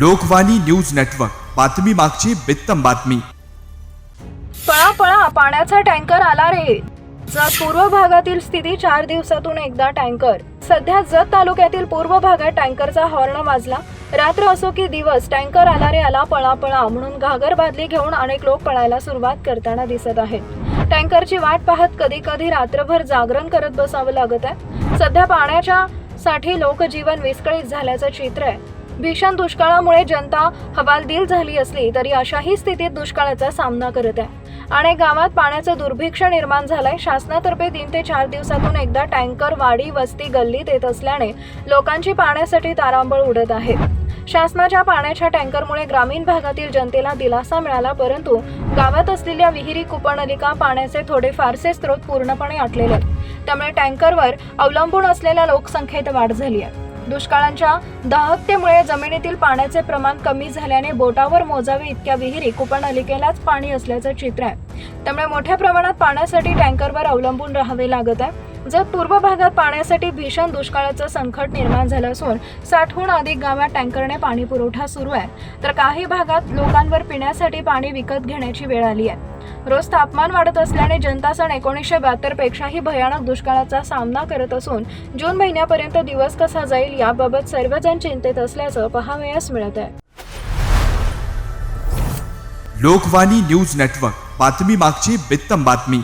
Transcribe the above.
Lokvani news network. बातमी मागची बित्तम बातमी. पळा पळा पाण्याचा टँकर आला रे. जत पूर्व भागातील स्थिती चार दिवसातून एकदा टँकर. सध्या जत तालुक्यातील पूर्व भागात टँकरचा हॉर्न वाजला रात्र असो की दिवस टँकर आला रे आला पळा पळा म्हणून घागर बादली घेऊन अनेक लोक पळायला सुरुवात करताना दिसत आहेत. टँकरची वाट पाहत कधी कधी रात्रभर जागरण करत बसावं लागत आहे. सध्या पाण्याच्या साठी लोकजीवन विस्कळीत झाल्याचं चित्र आहे. भीषण दुष्काळामुळे जनता हवालदिल झाली असली तरी अशाही स्थितीत दुष्काळाचा सामना करत आहे. अनेक गावात पाण्याचं दुर्भिक्ष निर्माण झालंय. शासनातर्फे तीन ते चार दिवसातून एकदा टँकर वाडी वस्ती गल्लीत येत असल्याने लोकांची पाण्यासाठी तारांबळ उडत आहे. शासनाच्या पाण्याच्या टँकरमुळे ग्रामीण भागातील जनतेला दिलासा मिळाला परंतु गावात असलेल्या विहिरी कुपनलिका पाण्याचे थोडे फारसे स्रोत पूर्णपणे आटलेले आहेत. त्यामुळे टँकरवर अवलंबून असलेल्या लोकसंख्येत वाढ झाली आहे. दुष्काळांच्या दाहकतेमुळे जमिनीतील पाण्याचे प्रमाण कमी झाल्याने बोटावर मोजावे इतक्या विहिरी कुपनलिकेलाच पाणी असल्याचं चित्र आहे. त्यामुळे मोठ्या प्रमाणात पाण्यासाठी टँकरवर अवलंबून राहावे लागत आहे. जर पूर्व भागात पाण्यासाठी भीषण दुष्काळाचं संकट निर्माण झालं असून साठहून अधिक गावात टँकरने पाणी पुरवठा सुरू आहे तर काही भागात लोकांवर पिण्यासाठी पाणी विकत घेण्याची वेळ आली आहे. रोज तापमान वाढत असल्याने जनता सण एकोणीसशे बहात्तर पेक्षाही भयानक दुष्काळाचा सामना करत असून जून महिन्यापर्यंत दिवस कसा जाईल याबाबत सर्वजण चिंतेत असल्याचं पहावयास मिळत आहे. लोकवाणी न्यूज नेटवर्क बातमी मागची बित्तम बातमी.